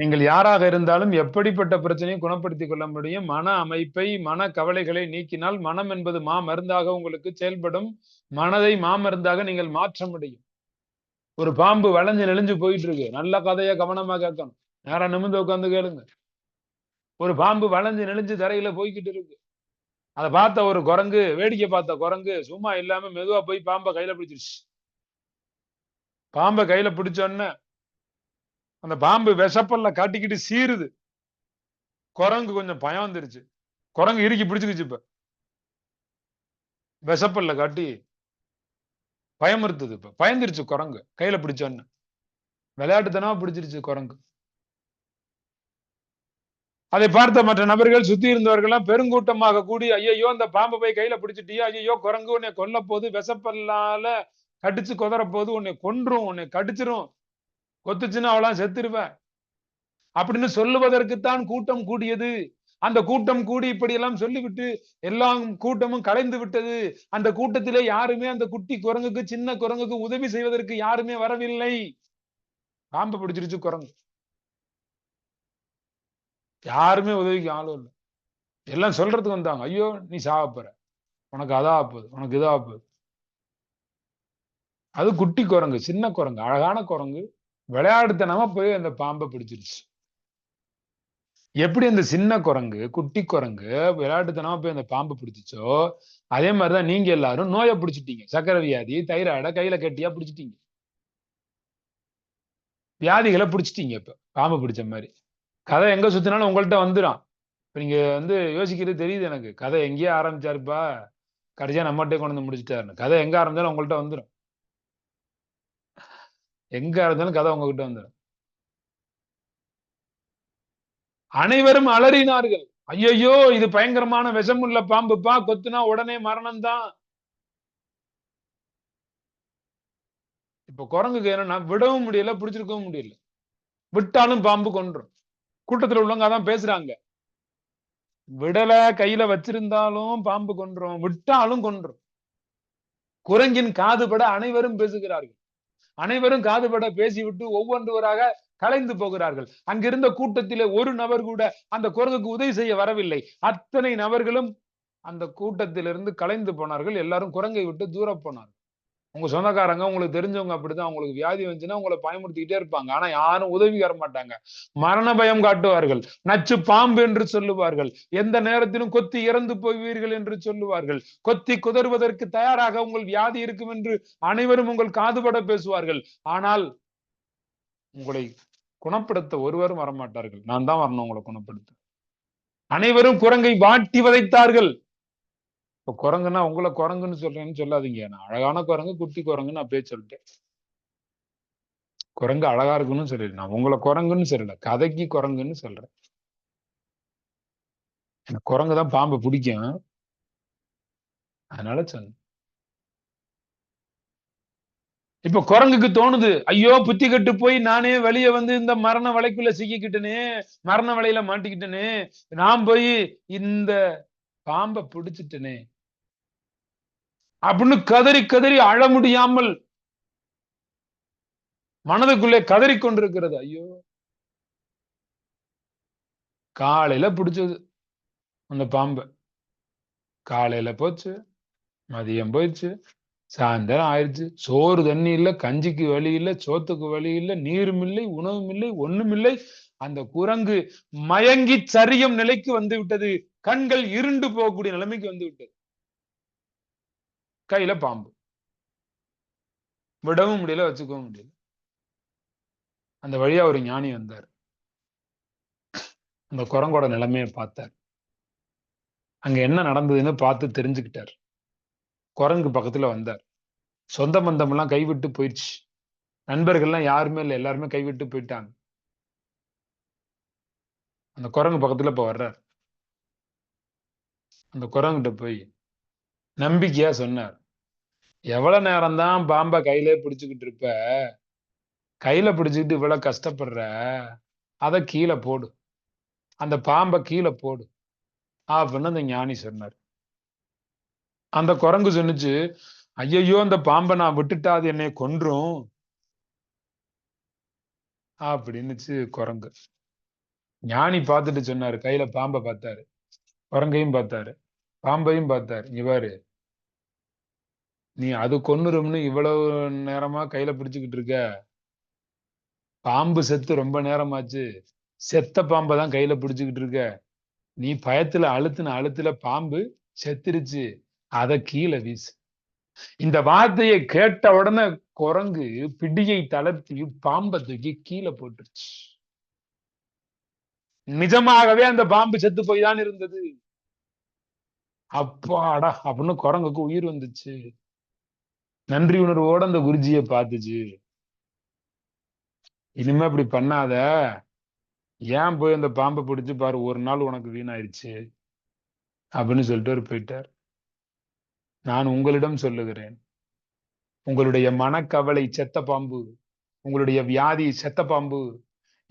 நீங்கள் யாராக இருந்தாலும் எப்படிப்பட்ட பிரச்சனையும் குணப்படுத்திக் கொள்ள முடியும்? மன அமைப்பை மன கவலைகளை நீக்கினால் மனம் என்பது மா மருந்தாக உங்களுக்கு செயல்படும். மனதை மாமருந்தாக நீங்கள் மாற்ற முடியும். ஒரு பாம்பு வளைஞ்சு நெளிஞ்சு போயிட்டு இருக்கு நல்ல கதையை கவனமா கேட்கணும். நேரம் நிமிந்து உட்காந்து கேளுங்க. ஒரு பாம்பு வளைஞ்சு நெளிஞ்சு தரையில போய்கிட்டு இருக்கு. அதை பார்த்த ஒரு குரங்கு வேடிக்கை பார்த்த குரங்கு சும்மா இல்லாம மெதுவா போய் பாம்பை கையில பிடிச்சிருச்சு. பாம்பை கையில பிடிச்சோன்ன அந்த பாம்பு விஷப்பல்ல காட்டிக்கிட்டு சீருது. குரங்கு கொஞ்சம் பயம் வந்துருச்சு. குரங்கு இறுக்கி பிடிச்சுக்கிச்சு இப்ப. விஷப்பல்ல காட்டி பயமுறுத்துது இப்ப. பயந்துருச்சு குரங்கு. கையில பிடிச்சோன்னு. விளையாட்டுத்தனமா பிடிச்சிருச்சு குரங்கு. அதை பார்த்த மற்ற நபர்கள் சுத்தி இருந்தவர்கள்லாம் பெருங்கூட்டமாக கூடி ஐயோ அந்த பாம்பை போய் கையில பிடிச்சிட்டியோ? ஐயோ குரங்கு உன்னை கொல்ல போது விசப்பல்லால கடிச்சு கொதற போது உன்னை கொன்றும் உன்னை கடிச்சிரும். கொத்துச்சுன்னா அவளாம் செத்துருவேன் அப்படின்னு சொல்லுவதற்குத்தான் கூட்டம் கூடியது. அந்த கூட்டம் கூடி இப்படி எல்லாம் சொல்லிவிட்டு எல்லாம் கூட்டமும் கலைந்து விட்டது. அந்த கூட்டத்திலே யாருமே அந்த குட்டி குரங்குக்கு சின்ன குரங்குக்கு உதவி செய்வதற்கு யாருமே வரவில்லை. பாம்பு பிடிச்சிருச்சு குரங்கு. யாருமே உதவிக்கு ஆளும் இல்லை. எல்லாம் சொல்றதுக்கு வந்தாங்க. ஐயோ நீ சாவப்போற உனக்கு அதா போகுது. உனக்கு இதா போகுது. அது குட்டி குரங்கு சின்ன குரங்கு அழகான குரங்கு. விளையாடுத்தனமா போய் அந்த பாம்பை பிடிச்சிருச்சு. எப்படி அந்த சின்ன குரங்கு குட்டி குரங்கு விளையாட்டுத்தனமா போய் அந்த பாம்பை பிடிச்சிச்சோ அதே மாதிரிதான் நீங்க எல்லாரும் நோயை பிடிச்சிட்டீங்க. சக்கரை வியாதி தைராய்ட கையில கட்டியா பிடிச்சிட்டீங்க. வியாதிகளை பிடிச்சிட்டீங்க இப்ப பாம்பு பிடிச்ச மாதிரி. கதை எங்க சுத்தினாலும் உங்கள்கிட்ட வந்துடும் இப்ப நீங்க வந்து யோசிக்கிறது தெரியுது எனக்கு. கதை எங்கேயே ஆரம்பிச்சாருப்பா. கடைசியா நம்மகிட்டே கொண்டு வந்து முடிச்சிட்டாருன்னு. கதை எங்க ஆரம்பிச்சாலும் உங்கள்கிட்ட வந்துடும் எங்க இருந்தாலும் கதை உங்ககிட்ட வந்துடும் அனைவரும் அலறினார்கள். ஐயையோ இது பயங்கரமான விஷமுள்ள பாம்புப்பா கொத்துனா உடனே மரணம் தான் இப்ப குரங்குக்கு என்னன்னா விடவும் முடியல பிடிச்சிருக்கவும் முடியல. விட்டாலும் பாம்பு கொன்றும். கூட்டத்துல உள்ளவங்க அதான் பேசுறாங்க. விடல கையில வச்சிருந்தாலும் பாம்பு கொன்றும். விட்டாலும் கொன்றும். குரங்கின் காதுபட அனைவரும் பேசுகிறார்கள். அனைவரும் காதுபட பேசிவிட்டு ஒவ்வொன்றுவராக கலைந்து போகிறார்கள். அங்கிருந்த கூட்டத்திலே ஒரு நபர் கூட அந்த குரங்குக்கு உதவி செய்ய வரவில்லை. அத்தனை நபர்களும் அந்த கூட்டத்திலிருந்து கலைந்து போனார்கள். எல்லாரும் குரங்கை விட்டு தூர போனார்கள். உங்க சொந்தக்காரங்க உங்களுக்கு தெரிஞ்சவங்க அப்படிதான். அவங்களுக்கு வியாதி வந்துச்சுன்னா உங்களை பயமுறுத்திக்கிட்டே இருப்பாங்க. ஆனா யாரும் உதவி வர மாட்டாங்க மரண பயம் காட்டுவார்கள். நச்சு பாம்பு என்று சொல்லுவார்கள். எந்த நேரத்திலும் கொத்தி இறந்து போவீர்கள் என்று சொல்லுவார்கள். கொத்தி குதறுவதற்கு தயாராக உங்கள் வியாதி இருக்கும் என்று அனைவரும் உங்கள் காதுபட பேசுவார்கள். ஆனால் உங்களை குணப்படுத்த ஒருவரும் வரமாட்டார்கள். நான் தான் வரணும் உங்களை குணப்படுத்த. அனைவரும் குரங்கை வாட்டி வதைத்தார்கள். இப்போ குரங்குன்னா உங்களை குரங்குன்னு சொல்றேன்னு சொல்லாதீங்க. நான் அழகான குரங்கு குட்டி குரங்குன்னு அப்படியே சொல்லிட்டேன். குரங்கு அழகா இருக்குன்னு சொல்லல நான் உங்களை குரங்குன்னு சொல்லல. கதைக்கு குரங்குன்னு சொல்றேன். எனக்கு குரங்கு தான் பாம்பை பிடிக்கும். அதனால சொன்னேன். இப்ப குரங்குக்கு தோணுது. ஐயோ புத்தி கட்டு போய் நானே வழிய வந்து இந்த மரண வலைக்குள்ள சிக்கிக்கிட்டனே மரண வலையில மாட்டிக்கிட்டனே நான் போய் இந்த பாம்பை பிடிச்சிட்டேனே அப்படின்னு கதறி கதறி அழ முடியாமல் மனதுக்குள்ளே கதறி கொண்டிருக்கிறது ஐயோ. காலையில பிடிச்சது அந்த பாம்பு. காலையில போச்சு மதியம் போயிடுச்சு சாயந்தரம் ஆயிடுச்சு. சோறு தண்ணி இல்ல கஞ்சிக்கு வழி இல்ல சோத்துக்கு வழி இல்ல நீரும் இல்லை உணவும் இல்லை ஒண்ணும் இல்லை. அந்த குரங்கு மயங்கி சரியும் நிலைக்கு வந்து விட்டது. கண்கள் இருண்டு போகக்கூடிய நிலைமைக்கு வந்து விட்டது. கையில பாம்பு. விடவும் முடியல வச்சுக்கவும் முடியல. அந்த வழியா ஒரு ஞானி வந்தார். அந்த குரங்கோட நிலைமையை பார்த்தார். அங்க என்ன நடந்ததுன்னு பார்த்து தெரிஞ்சுக்கிட்டார். குரங்கு பக்கத்துல வந்தார். சொந்த பந்தம் எல்லாம் கைவிட்டு போயிடுச்சு. நண்பர்கள்லாம் யாருமே இல்லை எல்லாருமே கைவிட்டு போயிட்டாங்க. அந்த குரங்கு பக்கத்துல இப்ப வர்றார். அந்த குரங்கிட்ட போய் நம்பிக்கையா சொன்னார். எவ்வளவு நேரம் தான் பாம்பை கையிலே பிடிச்சுக்கிட்டு இருப்ப? கையில பிடிச்சுக்கிட்டு இவ்வளவு கஷ்டப்படுற? அத கீழே போடு. அந்த பாம்பை கீழே போடு. அப்படின்னு அந்த ஞானி சொன்னார். அந்த குரங்கு சொன்னுச்சு ஐயையோ அந்த பாம்பை நான் விட்டுட்டா அது என்னை கொன்றும்? அப்படின்னுச்சு குரங்கு. ஞானி பார்த்துட்டு சொன்னாரு கையில பாம்பை பார்த்தாரு. குரங்கையும் பார்த்தாரு. பாம்பையும் பார்த்தாரு. இங்க பாரு நீ அது கொன்னுரும்னு இவ்வளவு நேரமா கையில பிடிச்சுக்கிட்டு இருக்க? பாம்பு செத்து ரொம்ப நேரமாச்சு. செத்த பாம்பை தான் கையில பிடிச்சுக்கிட்டு இருக்க. நீ பயத்துல அழுத்துன அழுத்துல பாம்பு செத்துருச்சு. அத கீழே வீசு. இந்த வார்த்தையை கேட்ட உடனே குரங்கு பிடியை தளர்த்தி பாம்பை தூக்கி கீழே போட்டுருச்சு. நிஜமாகவே அந்த பாம்பு செத்து போய் தான் இருந்தது. அப்பாடா அப்படின்னு குரங்குக்கு உயிர் வந்துச்சு. நன்றி உணர்வோட அந்த குருஜியை பார்த்துச்சு. இனிமே இப்படி பண்ணாத. ஏன் போய் அந்த பாம்பை பிடிச்சு பாரு ஒரு நாள் உனக்கு வீணாயிருச்சு. அப்படின்னு சொல்லிட்டு அவர் போயிட்டார். நான் உங்களிடம் சொல்லுகிறேன் உங்களுடைய மனக்கவலை செத்த பாம்பு உங்களுடைய வியாதி செத்த பாம்பு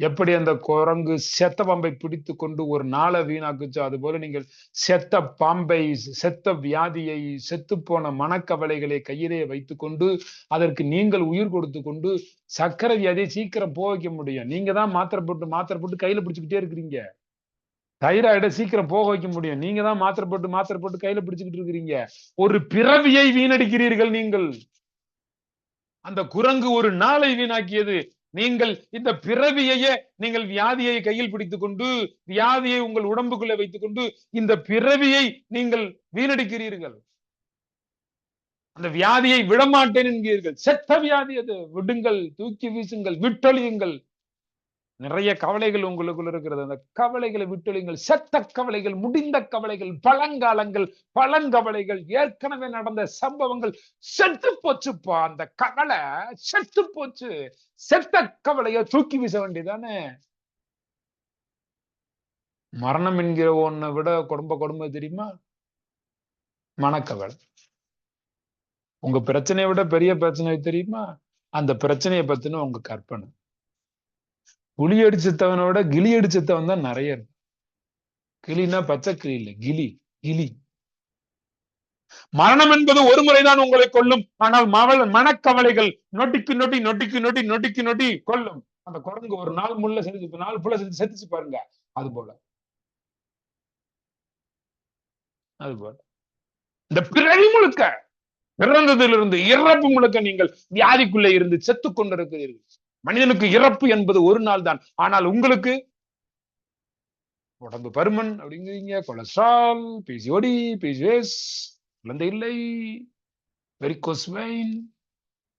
எப்படி அந்த குரங்கு செத்த பாம்பை பிடித்து கொண்டு ஒரு நாளை வீணாக்குச்சோ அது போல நீங்கள் செத்த பாம்பை செத்த வியாதியை செத்து போன மனக்கவலைகளை கையிலே வைத்துக்கொண்டு அதற்கு நீங்கள் உயிர் கொடுத்து கொண்டு சக்கரை வியாதியை சீக்கிரம் போக வைக்க முடியும். நீங்க தான் மாத்திரை போட்டு மாத்திரை போட்டு கையில பிடிச்சுக்கிட்டே இருக்கிறீங்க. தைராய்டை சீக்கிரம் போக வைக்க முடியும். நீங்க தான் மாத்திரை போட்டு மாத்திரை போட்டு கையில பிடிச்சுக்கிட்டு இருக்கிறீங்க. ஒரு பிறவியை வீணடிக்கிறீர்கள் நீங்கள். அந்த குரங்கு ஒரு நாளை வீணாக்கியது. நீங்கள் இந்த பிறவியையே நீங்கள் வியாதியை கையில் பிடித்துக் கொண்டு வியாதியை உங்கள் உடம்புக்குள்ளே வைத்துக் கொண்டு இந்த பிறவியை நீங்கள் வீணடிக்கிறீர்கள். அந்த வியாதியை விடமாட்டேன் என்கிறீர்கள். செத்த வியாதி அது. விடுங்கள் தூக்கி வீசுங்கள் விட்டொழியுங்கள். நிறைய கவலைகள் உங்களுக்குள்ள இருக்கிறது. அந்த கவலைகளை விட்டுழுங்கள் செத்த கவலைகள் முடிந்த கவலைகள் பழங்காலங்கள் பழங்கவலைகள் ஏற்கனவே நடந்த சம்பவங்கள் செத்து போச்சுப்பா. அந்த கவலை செத்து போச்சு. செத்த கவலைய தூக்கி வீச வேண்டியதானே? மரணம் என்கிற ஒன்னை விட குடும்ப கொடுமை தெரியுமா? மனக்கவலை. உங்க பிரச்சனையை விட பெரிய பிரச்சனை தெரியுமா? அந்த பிரச்சனையை பத்தின உங்க கற்பனை. புலி அடிச்சத்தவனோட விட கிளி அடிச்சத்தவன் தான் நிறைய இருக்கு. கிளினா பச்சை கிளி இல்ல கிளி கிளி. மரணம் என்பது ஒரு முறைதான் உங்களை கொல்லும். ஆனால் மவள் மனக்கவலைகள் நொட்டிக்கு நொட்டி நொட்டிக்கு நொட்டி நொட்டிக்கு நொட்டி கொல்லும். அந்த குரங்கு ஒரு நாள் முள்ள செஞ்சு நாள் புள்ள செஞ்சு செத்துச்சு பாருங்க. அது போல. அது போல. இந்த பிறவி முழுக்க பிறந்ததிலிருந்து இறப்பு முழுக்க நீங்கள் வியாதிக்குள்ளே இருந்து செத்து கொண்டிருக்கிறீர்கள். மனிதனுக்கு இறப்பு என்பது ஒரு நாள் தான் ஆனால் உங்களுக்கு உடம்பு பருமன் அப்படிங்கிறீங்க கொலஸ்ட்ரால் பிசிஓடி பிசிஎஸ் குழந்தை இல்லை வெரிகோஸ் வெயின்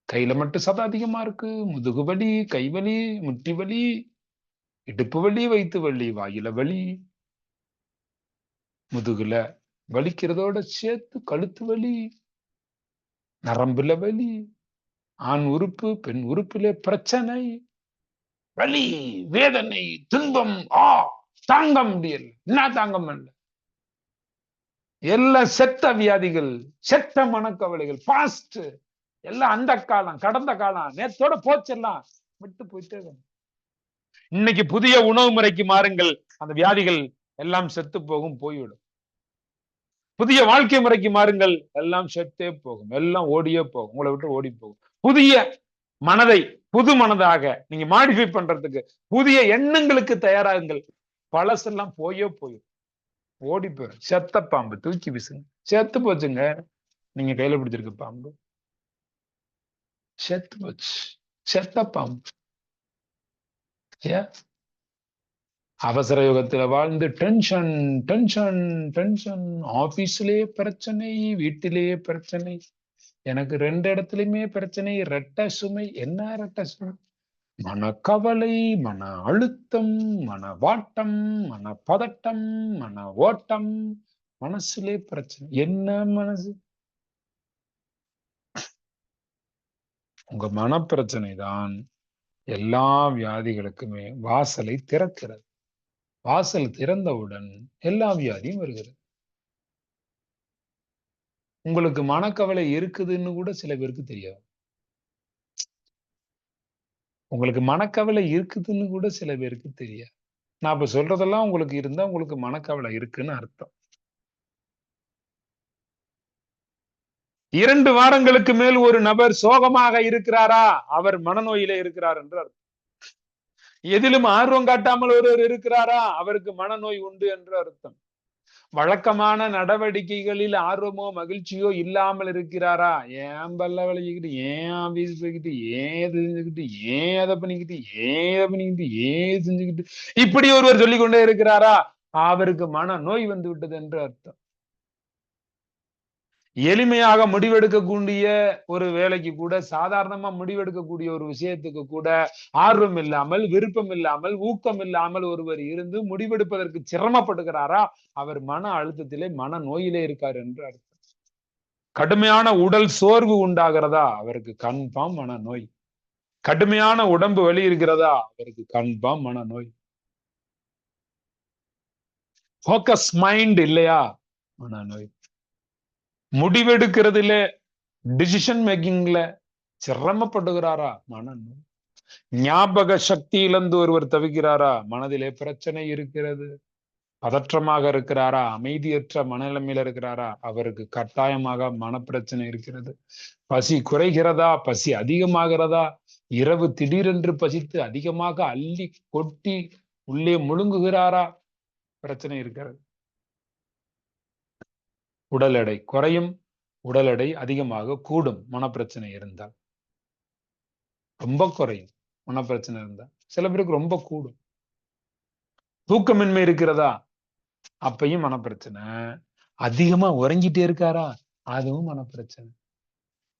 கையில மட்டும் சதம் அதிகமா இருக்கு முதுகு வலி கை வலி முட்டி வலி இடுப்பு வலி வயிற்று வலி வாயில வலி. முதுகுல வலிக்கிறதோட சேர்த்து கழுத்து வலி நரம்புல வலி ஆண் உறுப்பு பெண் உறுப்பிலே பிரச்சனை வலி வேதனை துன்பம் ஆ தாங்க முடியல என்ன தாங்க முடியல எல்லா செத்த வியாதிகள் செத்த மனக்கவலைகள் பாஸ்ட் எல்லாம் அந்த காலம் கடந்த காலம். நேத்தோட போச்செல்லாம் விட்டு போயிட்டே இன்னைக்கு புதிய உணவு முறைக்கு மாறுங்கள். அந்த வியாதிகள் எல்லாம் செத்து போகும் போய்விடும். புதிய வாழ்க்கை முறைக்கு மாறுங்கள். எல்லாம் செத்தே போகும். எல்லாம் ஓடியே போகும். உங்களை விட்டு ஓடி போகும். புதிய மனதை புது மனதாக நீங்க மாடிஃபை பண்றதுக்கு புதிய எண்ணங்களுக்கு தயாராகுங்கள். பழசெல்லாம் போயோ போயும் ஓடி போயிடும் செத்த பாம்பு தூக்கி வீசுங்க. செத்து போச்சுங்க. நீங்க கையில பிடிச்சிருக்க பாம்பு. செத்து போச்சு. செத்த பாம்பு. அவசர யுகத்துல வாழ்ந்து டென்ஷன் டென்ஷன் டென்ஷன் ஆபீஸ்லயே பிரச்சனை வீட்டிலேயே பிரச்சனை. எனக்கு ரெண்டு இடத்துலயுமே பிரச்சனை. ரெட்ட சுமை. என்ன ரெட்ட சுமை? மனக்கவலை மன அழுத்தம் மன வாட்டம் மன பதட்டம் மன ஓட்டம். மனசுலே பிரச்சனை. என்ன மனசு? உங்க மனப்பிரச்சனை தான் எல்லா வியாதிகளுக்குமே வாசலை திறக்கிறது. வாசல் திறந்தவுடன் எல்லா வியாதியும் வருகிறது. உங்களுக்கு மனக்கவலை இருக்குதுன்னு கூட சில பேருக்கு தெரியாது. உங்களுக்கு மனக்கவலை இருக்குதுன்னு கூட சில பேருக்கு தெரியாது. நான் இப்ப சொல்றதெல்லாம் உங்களுக்கு இருந்தா உங்களுக்கு மனக்கவலை இருக்குன்னு அர்த்தம். இரண்டு வாரங்களுக்கு மேல் ஒரு நபர் சோகமாக இருக்கிறாரா? அவர் மனநோயிலே இருக்கிறார் என்று அர்த்தம். எதிலும் ஆர்வம் காட்டாமல் ஒருவர் இருக்கிறாரா? அவருக்கு மனநோய் உண்டு என்று அர்த்தம். வழக்கமான நடவடிக்கைகளில் ஆர்வமோ மகிழ்ச்சியோ இல்லாமல் இருக்கிறாரா? ஏன் பல்ல விளையிக்கிட்டு ஏன் ஆபீஸ் போய்கிட்டு ஏன் தெரிஞ்சுக்கிட்டு செஞ்சுக்கிட்டு ஏன் அதை பண்ணிக்கிட்டு ஏன் அதை பண்ணிக்கிட்டு ஏன் செஞ்சுக்கிட்டு? இப்படி ஒருவர் சொல்லிக் கொண்டே இருக்கிறாரா? அவருக்கு மன நோய் வந்து விட்டது என்று அர்த்தம். எளிமையாக முடிவெடுக்கக்கூடிய ஒரு வேலைக்கு கூட சாதாரணமா முடிவெடுக்கக்கூடிய ஒரு விஷயத்துக்கு கூட ஆர்வம் இல்லாமல் விருப்பம் இல்லாமல் ஊக்கம் இல்லாமல் ஒருவர் இருந்து முடிவெடுப்பதற்கு சிரமப்படுகிறாரா? அவர் மன அழுத்தத்திலே மன நோயிலே இருக்கார் என்று அர்த்தம். கடுமையான உடல் சோர்வு உண்டாகிறதா? அவருக்கு கண்பாம் மன நோய். கடுமையான உடம்பு வலி இருக்கிறதா? அவருக்கு கண்பாம் மன நோய். ஃபோக்கஸ் மைண்ட் இல்லையா? மனநோய் முடிவெடுக்கிறதுல டிசிஷன் மேக்கிங்ல சிரமப்படுகிறாரா மனன் ஞாபக சக்தி இழந்து ஒருவர் தவிக்கிறாரா? மனதிலே பிரச்சனை இருக்கிறது. பதற்றமாக இருக்கிறாரா? அமைதியற்ற மனநிலைமையில இருக்கிறாரா? அவருக்கு கட்டாயமாக மனப்பிரச்சனை இருக்கிறது. பசி குறைகிறதா? பசி அதிகமாகிறதா? இரவு திடீரென்று பசித்து அதிகமாக அள்ளி கொட்டி உள்ளே முழுங்குகிறாரா? பிரச்சனை இருக்கிறது. உடல் எடை குறையும் உடல் எடை அதிகமாக கூடும் மனப்பிரச்சனை இருந்தால். ரொம்ப குறையும் மனப்பிரச்சனை இருந்தால். சில பேருக்கு ரொம்ப கூடும். தூக்கமின்மை இருக்கிறதா? அப்பையும் மனப்பிரச்சனை. அதிகமா உறங்கிட்டே இருக்காரா? அதுவும் மனப்பிரச்சனை.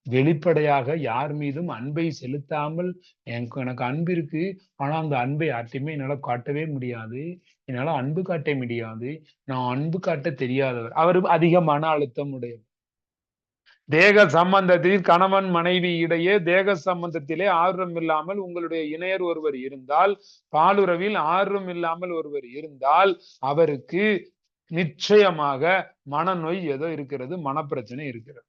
வெளிப்படையாக யார் மீதும் அன்பை செலுத்தாமல் எனக்கு எனக்கு அன்பு இருக்கு. ஆனா அந்த அன்பை யார்ட்டையுமே என்னால காட்டவே முடியாது. என்னால அன்பு காட்ட முடியாது. நான் அன்பு காட்ட தெரியாதவர். அவர் அதிக மன அழுத்தம் உடையவர். தேக சம்பந்தத்தில் கணவன் மனைவி இடையே தேக சம்பந்தத்திலே ஆர்வம் இல்லாமல் உங்களுடைய இணையர் ஒருவர் இருந்தால் பாலுறவில் ஆர்வம் இல்லாமல் ஒருவர் இருந்தால் அவருக்கு நிச்சயமாக மனநோய் ஏதோ இருக்கிறது மனப்பிரச்சனை இருக்கிறது.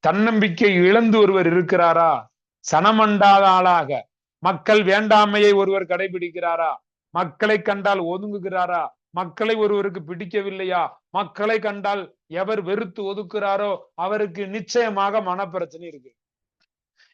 தன்னம்பிக்கை இழந்து ஒருவர் இருக்கிறாரா? சனமண்டாத ஆளாக. மக்கள் வேண்டாமையை ஒருவர் கடைபிடிக்கிறாரா? மக்களை கண்டால் ஒதுங்குகிறாரா? மக்களை ஒருவருக்கு பிடிக்கவில்லையா? மக்களை கண்டால் எவர் வெறுத்து ஒதுக்குறாரோ? அவருக்கு நிச்சயமாக மனப்பிரச்சனை இருக்கு.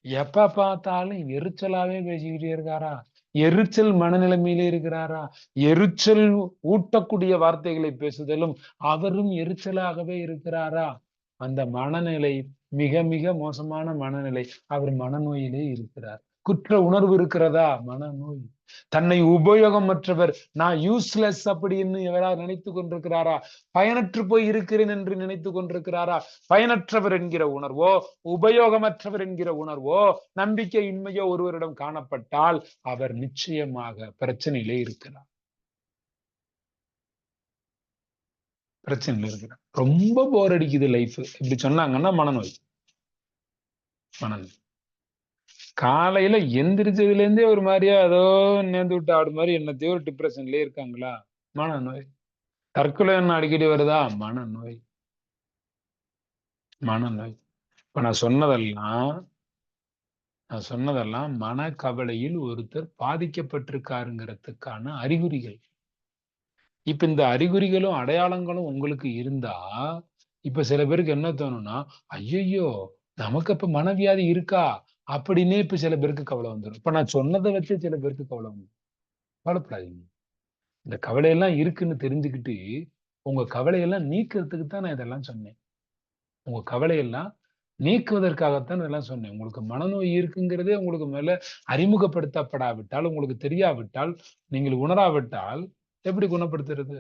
எப்ப பார்த்தாலும் எரிச்சலாவே பேசிக்கிட்டே இருக்காரா? எரிச்சல் மனநிலைமையிலே இருக்கிறாரா? எரிச்சல் ஊட்டக்கூடிய வார்த்தைகளை பேசுதலும் அவரும் எரிச்சலாகவே இருக்கிறாரா? அந்த மனநிலை மிக மிக மோசமான மனநிலை அவர் மனநோயிலே இருக்கிறார். குற்ற உணர்வு இருக்கிறதா? மனநோய். தன்னை உபயோகமற்றவர் நான் யூஸ்லெஸ் அப்படின்னு எவரால் நினைத்து கொண்டிருக்கிறாரா? பயனற்று போய் இருக்கிறேன் என்று நினைத்து கொண்டிருக்கிறாரா? பயனற்றவர் என்கிற உணர்வோ உபயோகமற்றவர் என்கிற உணர்வோ நம்பிக்கை இன்மையோ ஒருவரிடம் காணப்பட்டால் அவர் நிச்சயமாக பிரச்சனையிலே இருக்கிறார். பிரச்சனையில இருக்கிறேன். ரொம்ப போர் அடிக்குது லைஃப் இப்படி சொன்னாங்கன்னா மனநோய். மனநோய். காலையில எந்திரிச்சதுல இருந்தே ஒரு மாதிரியா ஏதோ நேர்ந்து விட்டு ஆடு மாதிரி என்னத்தையோ ஒரு டிப்ரெஷன்லயே இருக்காங்களா? மனநோய். தற்கொலை என்ன அடிக்கடி வருதா? மனநோய். மனநோய். இப்ப நான் சொன்னதெல்லாம் நான் சொன்னதெல்லாம் மனக்கவலையில் ஒருத்தர் பாதிக்கப்பட்டிருக்காருங்கிறதுக்கான அறிகுறிகள். இப்ப இந்த அறிகுறிகளும் அடையாளங்களும் உங்களுக்கு இருந்தா இப்ப சில பேருக்கு என்ன தோணும்னா ஐயையோ நமக்கு இப்ப மனவியாதி இருக்கா? அப்படின்னே இப்ப சில பேருக்கு கவலை வந்துடும் இப்ப நான் சொன்னதை வச்சு சில பேருக்கு கவலை வந்துடும் கவலைப்படாதீங்க. இந்த கவலையெல்லாம் இருக்குன்னு தெரிஞ்சுக்கிட்டு உங்க கவலையெல்லாம் நீக்கிறதுக்கு தான் நான் இதெல்லாம் சொன்னேன். உங்க கவலையெல்லாம் நீக்குவதற்காகத்தான் இதெல்லாம் சொன்னேன். உங்களுக்கு மனநோய் இருக்குங்கிறதே உங்களுக்கு மேல அறிமுகப்படுத்தப்படாவிட்டால் உங்களுக்கு தெரியாவிட்டால் நீங்கள் உணராவிட்டால் எப்படி குணப்படுத்துறது?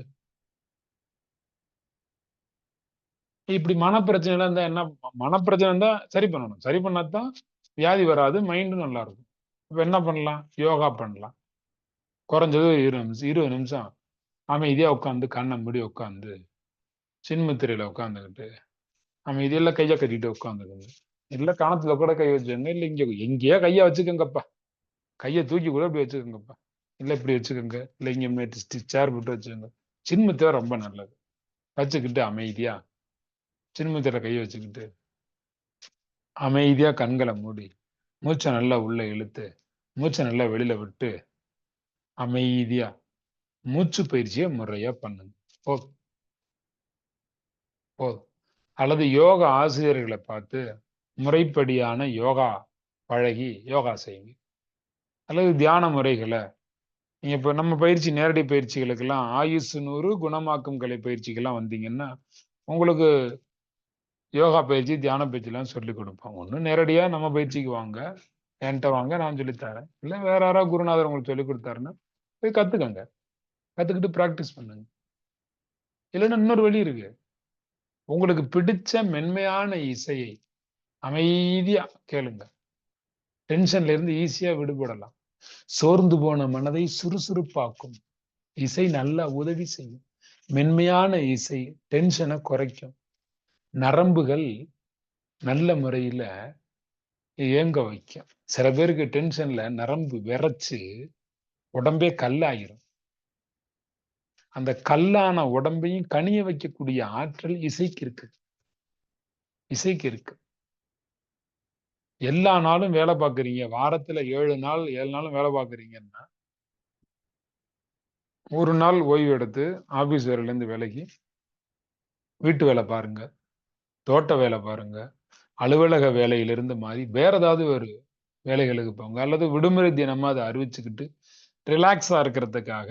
இப்படி மனப்பிரச்சனை இருந்தா என்ன மனப்பிரச்சனை இருந்தா சரி பண்ணணும். சரி பண்ணாதான் வியாதி வராது மைண்டும் நல்லா இருக்கும். இப்ப என்ன பண்ணலாம்? யோகா பண்ணலாம். குறைஞ்சது ஒரு இருபது நிமிஷம் இருபது நிமிஷம் அமைதியா உட்காந்து கண்ணை முடி உட்காந்து சின்மத்திரையில உட்காந்துக்கிட்டு அமைதியெல்லாம் கையை கட்டிட்டு உட்காந்துக்கிட்டு இல்ல கணத்துல கூட கை வச்சுக்கோங்க இல்ல இங்க எங்கேயா கையா வச்சுக்கோங்கப்பா. கையை தூக்கி கூட இப்படி வச்சுக்கோங்கப்பா. இல்லை இப்படி வச்சுக்கோங்க. இல்ல இங்க சேர் போட்டு வச்சுக்கோங்க. சின்மத்தை ரொம்ப நல்லது. வச்சுக்கிட்டு அமைதியா. சின்மத்திர கையை வச்சுக்கிட்டு அமைதியா கண்களை மூடி மூச்சை நல்லா உள்ள இழுத்து மூச்சை நல்லா வெளியில விட்டு அமைதியா மூச்சு பயிற்சியை முறையா பண்ணுங்க. போதும் போதும் அல்லது யோகா ஆசிரியர்களை பார்த்து முறைப்படியான யோகா பழகி யோகா செய்யுங்க. அல்லது தியான முறைகளை நீங்க இப்ப நம்ம பயிற்சி நேரடி பயிற்சிகளுக்கெல்லாம் ஆயுசு நூறு குணமாக்கும் கலை பயிற்சிக்கெல்லாம் வந்தீங்கன்னா உங்களுக்கு யோகா பயிற்சி தியான பயிற்சிலாம் சொல்லி கொடுப்போம். ஒண்ணு நேரடியா நம்ம பயிற்சிக்கு வாங்க. என்கிட்ட வாங்க நான் சொல்லித் தரேன். இல்ல வேற யாராவது குருநாதர் உங்களுக்கு சொல்லி கொடுத்தாருன்னா போய் கத்துக்கங்க. கத்துக்கிட்டு ப்ராக்டிஸ் பண்ணுங்க. இல்லைன்னா இன்னொரு வழி இருக்கு. உங்களுக்கு பிடிச்ச மென்மையான இசையை அமைதியா கேளுங்க. டென்ஷன்ல இருந்து ஈஸியா விடுபடலாம். சோர்ந்து போன மனதை சுறுசுறுப்பாக்கும். இசை நல்லா உதவி செய்யும். மென்மையான இசை டென்ஷனை குறைக்கும். நரம்புகள் நல்ல முறையில இயங்க வைக்கும். சில பேருக்கு டென்ஷன்ல நரம்பு விரைச்சு உடம்பே கல்லாயிரும். அந்த கல்லான உடம்பையும் கனிய வைக்கக்கூடிய ஆற்றல் இசைக்கு இருக்கு. இசைக்கு இருக்கு. எல்லா நாளும் வேலை பார்க்குறீங்க. வாரத்துல ஏழு நாள் ஏழு நாளும் வேலை பார்க்குறீங்கன்னா ஒரு நாள் ஓய்வு எடுத்து ஆபீஸ் வேலையிலேருந்து வேலைக்கு வீட்டு வேலை பாருங்க தோட்ட வேலை பாருங்க அலுவலக வேலையிலிருந்து மாறி வேற ஏதாவது ஒரு வேலைகளுக்கு போங்க. அல்லது விடுமுறை தினமா அதை அறிவிச்சுக்கிட்டு ரிலாக்ஸா இருக்கிறதுக்காக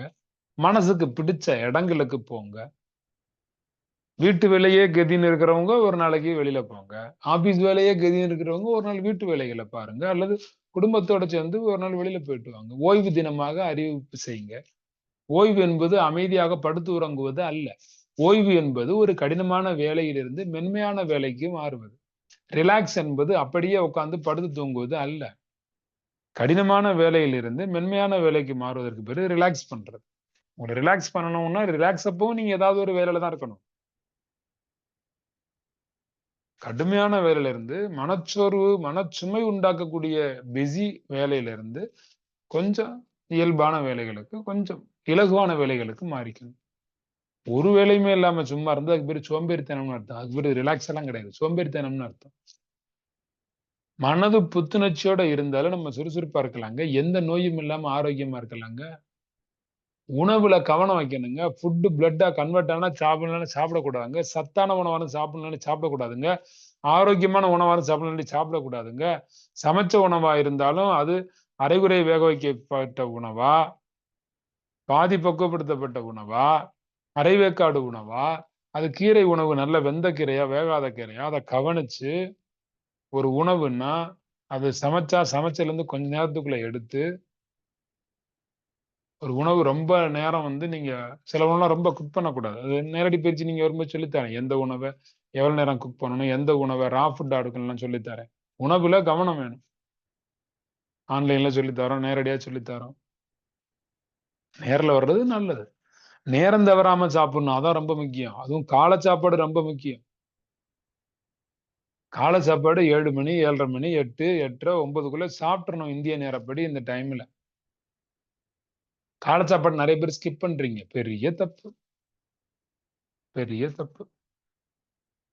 மனசுக்கு பிடிச்ச இடங்களுக்கு போங்க. வீட்டு வேலையே கதின்னு இருக்கிறவங்க ஒரு நாளைக்கு வெளியில போங்க. ஆபீஸ் வேலையே கதின்னு இருக்கிறவங்க ஒரு நாள் வீட்டு வேலைகளை பாருங்க. அல்லது குடும்பத்தோட சேர்ந்து ஒரு நாள் வெளியில போயிட்டு வாங்க. ஓய்வு தினமாக அறிவிப்பு செய்யுங்க. ஓய்வு என்பது அமைதியாக படுத்து உறங்குவது அல்ல. ஓய்வு என்பது ஒரு கடினமான வேலையிலிருந்து மென்மையான வேலைக்கு மாறுவது. ரிலாக்ஸ் என்பது அப்படியே உட்கார்ந்து படுத்து தூங்குவது அல்ல. கடினமான வேலையிலிருந்து மென்மையான வேலைக்கு மாறுவதற்கு பிறகு ரிலாக்ஸ் பண்றது. உங்களை ரிலாக்ஸ் பண்ணணும்னா ரிலாக்ஸ் அப்பவும் நீங்க ஏதாவது ஒரு வேலையில தான் இருக்கணும். கடுமையான வேலையில இருந்து மனச்சோர்வு மனச்சுமை உண்டாக்கக்கூடிய பிஸி வேலையில இருந்து கொஞ்சம் இயல்பான வேலைகளுக்கு கொஞ்சம் இலகுவான வேலைகளுக்கு மாறிக்கணும். ஒரு வேலையுமே இல்லாம சும்மா இருந்து அதுக்கு பேர் சோம்பேறித்தனம்னு அர்த்தம். அதுக்கு பேர் ரிலாக்ஸ் எல்லாம் கிடையாது. சோம்பேறித்தனம்னு அர்த்தம். மனது புத்துணர்ச்சியோட இருந்தாலும் நம்ம சுறுசுறுப்பா இருக்கலாங்க. எந்த நோயும் இல்லாம ஆரோக்கியமா இருக்கலாங்க. உணவுல கவனம் வைக்கணுங்க. ஃபுட்டு பிளட்டா கன்வெர்ட் ஆனா சாப்பிடலாம் சாப்பிடக்கூடாதுங்க. சத்தான உணவான சாப்பிடலாம் சாப்பிடக்கூடாதுங்க. ஆரோக்கியமான உணவான சாப்பிடலாம் சாப்பிடக்கூடாதுங்க. சமைச்ச உணவா இருந்தாலும் அது அரைகுறை வேக வைக்கப்பட்ட உணவா? பாதி பக்குவப்படுத்தப்பட்ட உணவா? அரைவேக்காடு உணவா? அது கீரை உணவு நல்ல வெந்த கீரையா வேகாத கீரையா? அதை கவனிச்சு ஒரு உணவுன்னா அது சமைச்சா சமைச்சதுலேருந்து கொஞ்ச நேரத்துக்குள்ள எடுத்து ஒரு உணவு ரொம்ப நேரம் வந்து நீங்க சில உணவுலாம் ரொம்ப குக் பண்ணக்கூடாது. அது நேரடி பயிற்சி நீங்க வரும்போது சொல்லித்தரேன். எந்த உணவை எவ்வளவு நேரம் குக் பண்ணணும் எந்த உணவை ரா ஃபுட் எடுக்கணும்லாம் சொல்லித்தரேன். உணவுல கவனம் வேணும். ஆன்லைன்ல சொல்லித்தரோம் நேரடியா சொல்லித்தரோம். நேர்ல வர்றது நல்லது. நேரம் தவறாம சாப்பிடணும் அதான் ரொம்ப முக்கியம். அதுவும் காலை சாப்பாடு ரொம்ப முக்கியம். காலை சாப்பாடு ஏழு மணி ஏழரை மணி எட்டு எட்டரை ஒன்பதுக்குள்ள சாப்பிட்றணும் இந்திய நேரப்படி இந்த டைம்ல காலை சாப்பாடு நிறைய பேர் ஸ்கிப் பண்றீங்க. பெரிய தப்பு. பெரிய தப்பு.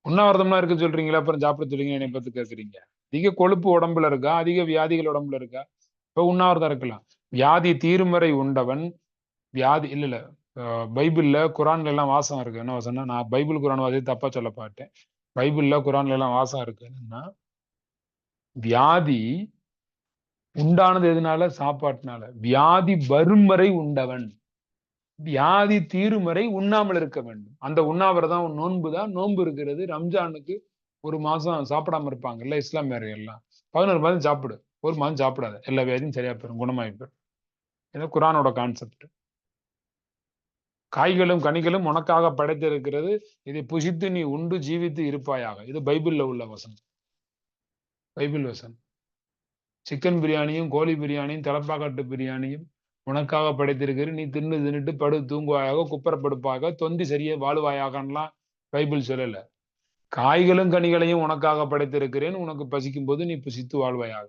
உண்ணாவிரதம்லாம் இருக்கு சொல்றீங்களா அப்புறம் சாப்பிட சொல்றீங்க என்னை பத்தி கேட்குறீங்க அதிக கொழுப்பு உடம்புல இருக்கா? அதிக வியாதிகள் உடம்புல இருக்கா? இப்ப உண்ணாவிரதம் இருக்கலாம். வியாதி தீர்மறை உண்டவன் வியாதி இல்ல இல்ல. பைபிள்ல குரான்ல எல்லாம் வாசம் இருக்கு. என்ன வாசம்னா நான் பைபிள் குரான் வாசி தப்பா சொல்ல பாட்டேன். பைபிள்ல குரான்ல எல்லாம் வாசம் இருக்கு என்னன்னா வியாதி உண்டானது எதனால? சாப்பாட்டுனால. வியாதி வரும் வரை உண்டவன். வியாதி தீரும் வரை உண்ணாமல் இருக்க வேண்டும். அந்த உண்ணாவிரதம் நோன்பு தான் நோன்பு இருக்கிறது. ரம்ஜானுக்கு ஒரு மாசம் சாப்பிடாம இருப்பாங்கல்ல இஸ்லாமியர்கள் எல்லாம் பதினோரு மாதம் சாப்பிடு. ஒரு மாதம் சாப்பிடாத. எல்லா வியாதியும் சரியா போயிடும் குணமாகி போயிடும் இது குரானோட கான்செப்ட் காய்களும் கனிகளும் உனக்காக படைத்திருக்கிறது இதை புசித்து நீ உண்டு ஜீவித்து இருப்பாயாக. இது பைபிள்ல உள்ள வசனம். பைபிள் வசனம். சிக்கன் பிரியாணியும் கோழி பிரியாணியும் தலப்பாக்கட்டு பிரியாணியும் உனக்காக படைத்திருக்கிறேன். நீ தின்னு தின்னுட்டு படு தூங்குவாயாக குப்பரப்படுப்பாக தொந்தி சரியே வாழ்வாயாகலாம் பைபிள் சொல்லல. காய்களும் கனிகளையும் உனக்காக படைத்திருக்கிறேன். உனக்கு பசிக்கும் போது நீ புசித்து வாழ்வாயாக.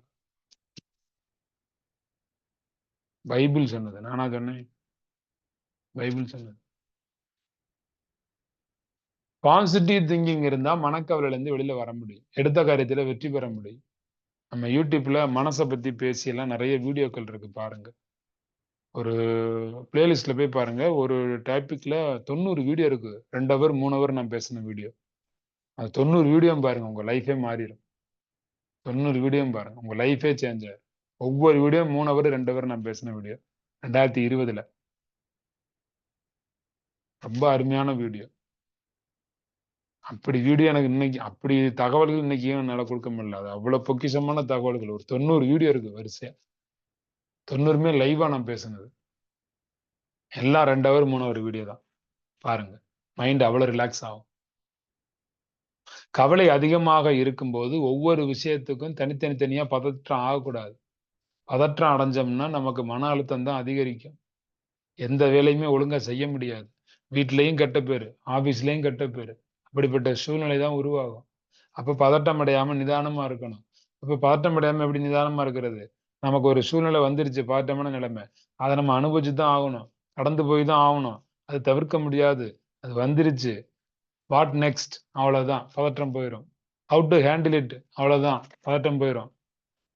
பைபிள் சொன்னது. நானா சொன்னேன்? பைபிள் சொன்னது. பாசிட்டிவ் திங்கிங் இருந்தா மனக்கவலையில இருந்து வெளியில வர முடியும். எடுத்த காரியத்துல வெற்றி பெற முடியும். நம்ம யூடியூப்ல மனசை பத்தி பேசி எல்லாம் நிறைய வீடியோக்கள் இருக்கு பாருங்க. ஒரு பிளேலிஸ்ட்ல போய் பாருங்க. ஒரு டாபிக்ல தொண்ணூறு வீடியோ இருக்கு. ரெண்டு ஹவர் மூணு ஹவர் நான் பேசின வீடியோ அது தொண்ணூறு வீடியோ பாருங்க. உங்க லைஃபே மாறிடும். தொண்ணூறு வீடியோ பாருங்க. உங்க லைஃபே சேஞ்ச் ஆயிடும். ஒவ்வொரு வீடியோ மூணு ஹவர் ரெண்டு ஹவர் நான் பேசின வீடியோ ரெண்டாயிரத்தி இருபதுல. ரொம்ப அருமையான வீடியோ அப்படி வீடியோ எனக்கு இன்னைக்கு அப்படி தகவல்கள் இன்னைக்கு ஏன் கொடுக்க முடியல? அது அவ்வளோ பொக்கிஷமான தகவல்கள். ஒரு தொண்ணூறு வீடியோ இருக்கு வரிசையா. தொண்ணூறுமே லைவா நான் பேசுனது. எல்லாம் ரெண்டு ஹவர் மூணு ஹவர் வீடியோ தான். பாருங்க. மைண்ட் அவ்வளவு ரிலாக்ஸ் ஆகும். கவலை அதிகமாக இருக்கும்போது ஒவ்வொரு விஷயத்துக்கும் தனித்தனித்தனியா பதற்றம் ஆகக்கூடாது. பதற்றம் அடைஞ்சோம்னா நமக்கு மன அழுத்தம் தான் அதிகரிக்கும். எந்த வேலையுமே ஒழுங்கா செய்ய முடியாது. வீட்லயும் கெட்ட பேரு ஆபீஸ்லயும் கெட்ட பேரு. அப்படிப்பட்ட சூழ்நிலை தான் உருவாகும். அப்ப பதட்டம் அடையாம நிதானமா இருக்கணும். அப்ப பதட்டம் அடையாம எப்படி நிதானமா இருக்கிறது? நமக்கு ஒரு சூழ்நிலை வந்துருச்சு பதட்டமான நிலைமை. அதை நம்ம அனுபவிச்சு தான் ஆகணும். கடந்து போய் தான் ஆகணும். அது தவிர்க்க முடியாது. அது வந்துருச்சு. வாட் நெக்ஸ்ட் அவ்வளவுதான். பதற்றம் போயிடும் ஹவு டு ஹேண்டில் இட் அவ்வளவுதான். பதட்டம் போயிடும்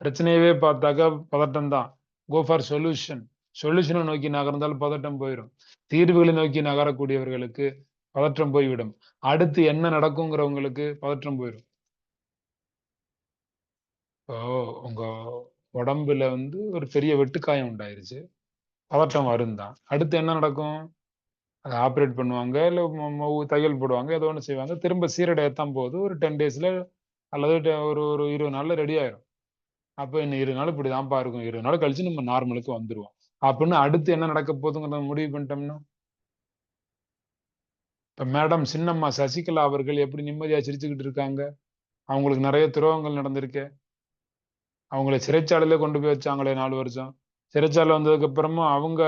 பிரச்சனையவே பார்த்தாக்கா பதட்டம் தான். கோ ஃபார் சொல்யூஷன் சொல்யூஷனை நோக்கி நகர்ந்தால் பதட்டம் போயிடும் தீர்வுகளை நோக்கி நகரக்கூடியவர்களுக்கு பதற்றம் போய்விடும். அடுத்து என்ன நடக்குங்கிறவங்களுக்கு பதற்றம் போயிடும் இப்போ உங்க உடம்புல வந்து ஒரு பெரிய வெட்டுக்காயம் உண்டாயிருச்சு. பதற்றம் வருந்தான் அடுத்து என்ன நடக்கும்? அதை ஆப்ரேட் பண்ணுவாங்க இல்லை தையல் போடுவாங்க ஏதோ ஒன்று செய்வாங்க. திரும்ப சீரடையத்தான் போகுது ஒரு டென் டேஸ்ல அல்லது ஒரு ஒரு இருபது நாள்ல ரெடி ஆயிரும். அப்போ இன்னும் இருபது நாள் இப்படி தான்ப்பா இருக்கும். இருபது நாள் கழிச்சு நம்ம நார்மலுக்கு வந்துருவோம். அப்படின்னு அடுத்து என்ன நடக்க போகுதுங்கிறத முடிவு பண்ணிட்டோம்னா இப்ப மேடம் சின்னம்மா சசிகலா அவர்கள் எப்படி நிம்மதியா சிரிச்சுக்கிட்டு இருக்காங்க? அவங்களுக்கு நிறைய துரோகங்கள் நடந்திருக்கு. அவங்கள சிறைச்சாலையில கொண்டு போய் வச்சாங்களே நாலு வருஷம். சிறைச்சாலை வந்ததுக்கு அப்புறமும் அவங்க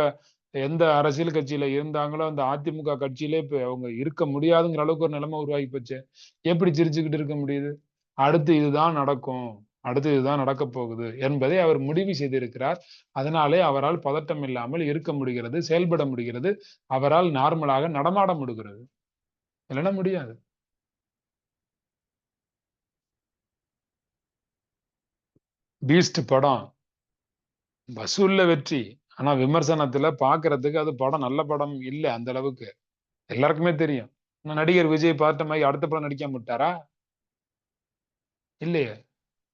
எந்த அரசியல் கட்சியில இருந்தாங்களோ அந்த அதிமுக கட்சியிலே இப்போ அவங்க இருக்க முடியாதுங்கிற அளவுக்கு ஒரு நிலைமை உருவாகி போச்சு. எப்படி சிரிச்சுக்கிட்டு இருக்க முடியுது? அடுத்து இதுதான் நடக்கும். அடுத்து இதுதான் நடக்க போகுது என்பதை அவர் முடிவு செய்திருக்கிறார். அதனாலே அவரால் பதட்டம் இல்லாமல் இருக்க முடிகிறது செயல்பட முடிகிறது. அவரால் நார்மலாக நடமாட முடிகிறது. இல்லைன்னா முடியாது. பீஸ்ட் படம். வசூல்ல வெற்றி. ஆனா விமர்சனத்துல பாக்குறதுக்கு அது படம் நல்ல படம் இல்ல அந்த அளவுக்கு. எல்லாருக்குமே தெரியும். நடிகர் விஜய் பார்த்த மாதிரி அடுத்த படம் நடிக்காம விட்டாரா? இல்லையே.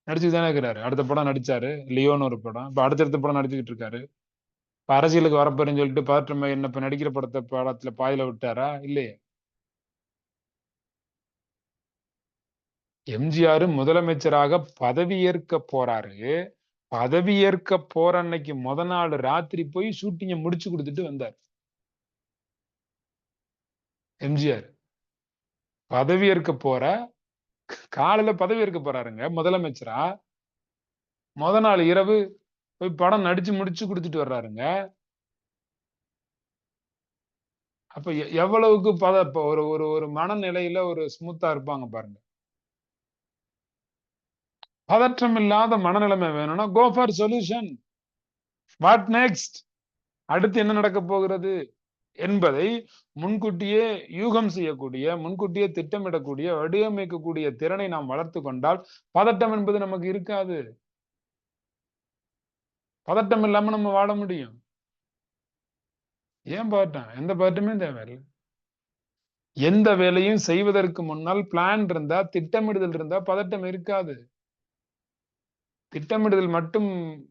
நடிச்சுட்டு தானே இருக்கிறாரு. அடுத்த படம் நடிச்சாரு. லியோன்னு ஒரு படம். இப்ப அடுத்தடுத்த படம் நடிச்சுக்கிட்டு இருக்காரு. இப்ப அரசியலுக்கு வரப்போறேன்னு சொல்லிட்டு பதற்றமா என்ன இப்ப நடிக்கிற படத்தை படத்துல பாயில விட்டாரா? இல்லையே. எம்ஜிஆர் முதலமைச்சராக பதவியேற்க போறாரு. பதவியேற்க போற அன்னைக்கு முத நாள் ராத்திரி போய் ஷூட்டிங்க முடிச்சு கொடுத்துட்டு வந்தார். எம்ஜிஆர். பதவியேற்க போற காலையில பதவியேற்க போறாருங்க முதலமைச்சரா? முத நாள் இரவு போய் படம் நடிச்சு முடிச்சு கொடுத்துட்டு வர்றாருங்க. அப்ப எ- எவ்வளவுக்கு பத ஒரு ஒரு ஒரு மனநிலையில ஒரு ஸ்மூத்தா இருப்பாங்க பாருங்க. பதற்றம் இல்லாத மனநிலைமை வேணும்னா go for solution what next அடுத்து என்ன நடக்க போகிறது? என்பதை முன்கூட்டியே யூகம் செய்யக்கூடிய முன்கூட்டியே திட்டமிடக்கூடிய வடிவமைக்கக்கூடிய திறனை நாம் வளர்த்து கொண்டால் பதட்டம் என்பது நமக்கு இருக்காது. பதட்டம் இல்லாம நம்ம வாழ முடியும். ஏன் பதட்டம்? எந்த பதட்டமே தேவையில்லை. எந்த வேலையும் செய்வதற்கு முன்னால் பிளான் இருந்தா திட்டமிடுதல் இருந்தா பதட்டம் இருக்காது. திட்டமிடுதல் மட்டும்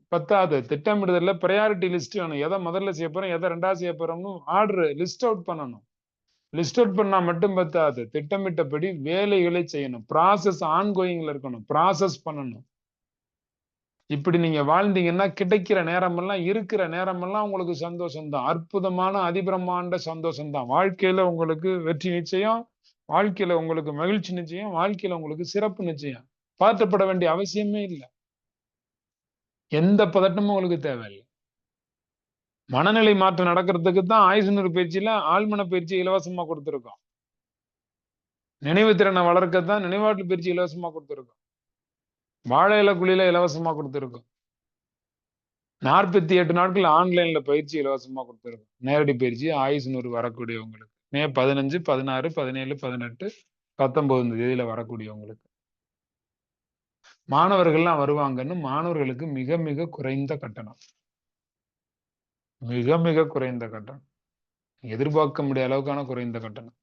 பத்தாது. திட்டமிடுதல்ல ப்ரையாரிட்டி லிஸ்ட் வேணும். எதை முதல்ல செய்ய போறோம் எதை ரெண்டாவது செய்ய போறோம்னு ஆர்டர் லிஸ்ட் அவுட் பண்ணணும். லிஸ்ட் அவுட் பண்ணா மட்டும் பத்தாது. திட்டமிட்டபடி வேலைகளை செய்யணும். ப்ராசஸ் ஆன்கோயிங்ல இருக்கணும். ப்ராசஸ் பண்ணணும். இப்படி நீங்க வாழ்ந்தீங்கன்னா கிடைக்கிற நேரமெல்லாம் இருக்கிற நேரமெல்லாம் உங்களுக்கு சந்தோஷம் தான் அற்புதமான அதிபிரமாண்ட சந்தோஷம்தான். வாழ்க்கையில உங்களுக்கு வெற்றி நிச்சயம். வாழ்க்கையில உங்களுக்கு மகிழ்ச்சி நிச்சயம். வாழ்க்கையில உங்களுக்கு சிறப்பு நிச்சயம். பார்த்தப்பட வேண்டிய அவசியமே இல்லை. எந்த பதட்டமும் உங்களுக்கு தேவையில்லை. மனநிலை மாற்றம் நடக்கிறதுக்கு தான் ஆயுசுநூறு பயிற்சியில ஆழ்மன பயிற்சி இலவசமா கொடுத்துருக்கோம். நினைவு திறனை வளர்க்கத்தான் நினைவாட்டு பயிற்சி இலவசமா கொடுத்துருக்கோம். வாழை இலை குழியில இலவசமா கொடுத்துருக்கோம். நாற்பத்தி எட்டு நாட்கள் ஆன்லைன்ல பயிற்சி இலவசமா கொடுத்துருக்கோம். நேரடி பயிற்சி ஆயுசுநூறு வரக்கூடியவங்களுக்கு. மே பதினஞ்சு பதினாறு பதினேழு பதினெட்டு பத்தொன்பது தேதியில வரக்கூடியவங்களுக்கு. மாணவர்கள்லாம் வருவாங்கன்னு மாணவர்களுக்கு மிக மிக குறைந்த கட்டணம். மிக மிக குறைந்த கட்டணம். எதிர்பார்க்க முடிய அளவுக்கான குறைந்த கட்டணம்.